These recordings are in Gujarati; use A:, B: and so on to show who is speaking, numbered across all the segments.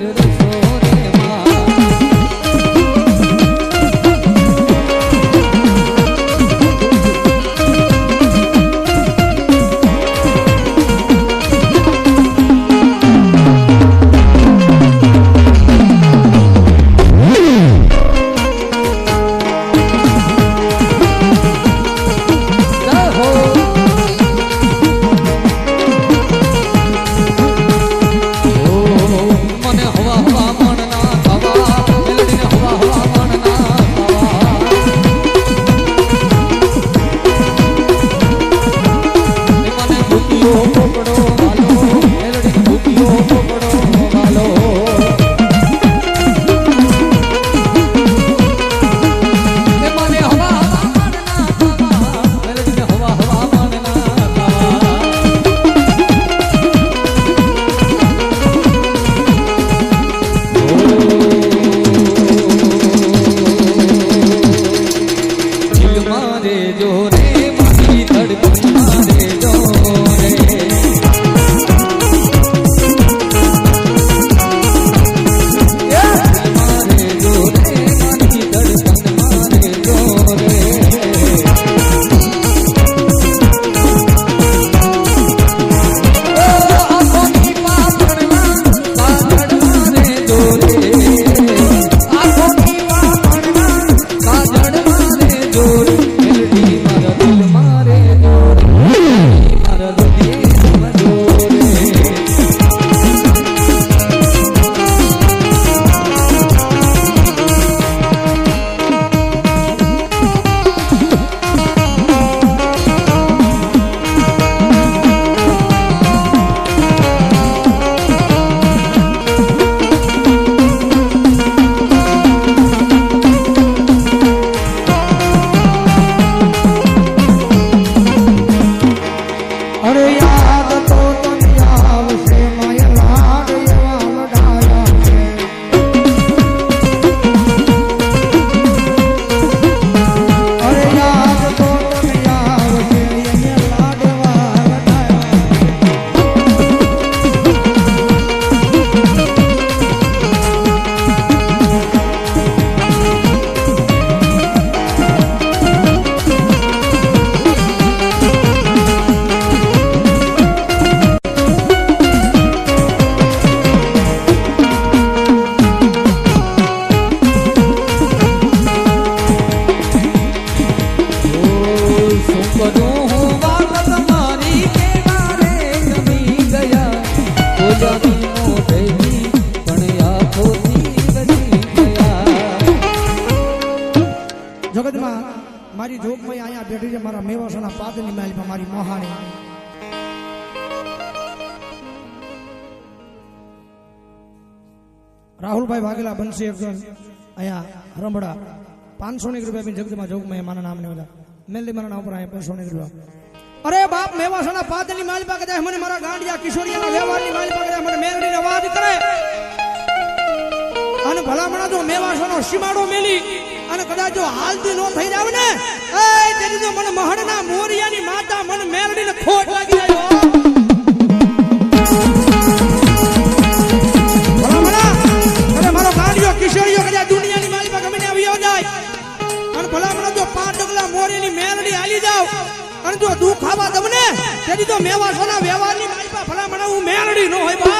A: better
B: than કરું મારે
A: જોગમાં અહીંયા બેઠી છે, મારા મેવાસના પાદની મહેલમાં મારી મહાણી. રાહુલભાઈ વાઘેલા બનશે અહીંયા રમડા. પાંચસો ની રૂપિયા જગતમાં જોગમાં મારા નામને બધા. મેલડી મારા નામ પર અહીંયા પાંચસો ની રૂપિયા અરે બાપ મેવાસાના પાદની માલ પાસે જાય, મને મારા ગાંડિયા કિશોરિયાના વ્યવહારની માલ પાસે જાય, મને મેલડીને વાત કરે. અને ભલામણા જો મેવાસાનો સીમાડો મેલી, અને કદાચ જો હાલતી નો થઈ જાવ ને, એ, તેની જો મને મહડના મોરિયાની માતા મને મેલડીને ખોટ લાગી જાય. તેથી તો મેવાસોના વ્યવહારની માલી પર ભલામણા હું મેળડી નો હોય બાપ.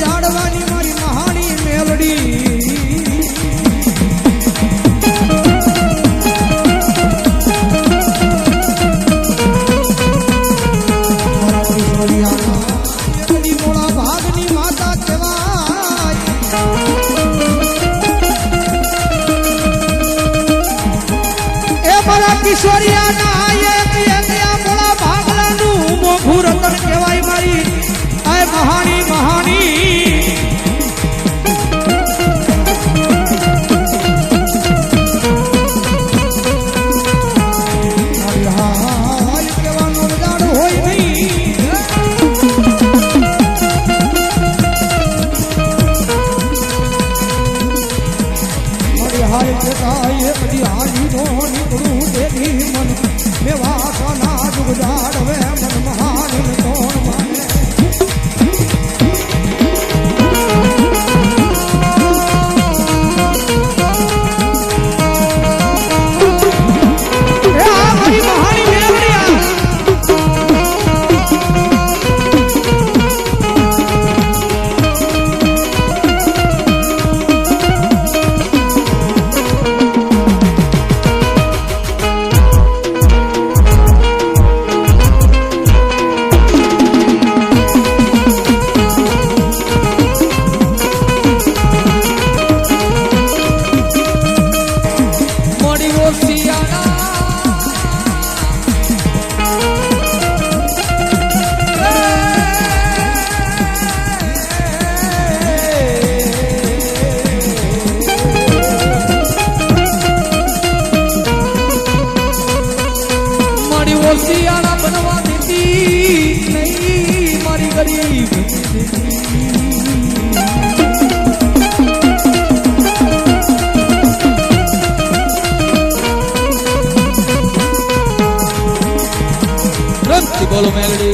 A: જાડવાની મારી નહાણી મેલડી. કિશોરિયાના એક એક, આ બોલા ભાગલાનું મોઘું રતન કહેવાય મારી. આ મહાન નો નીકળું દેવી મન મેવા
B: Follow melody.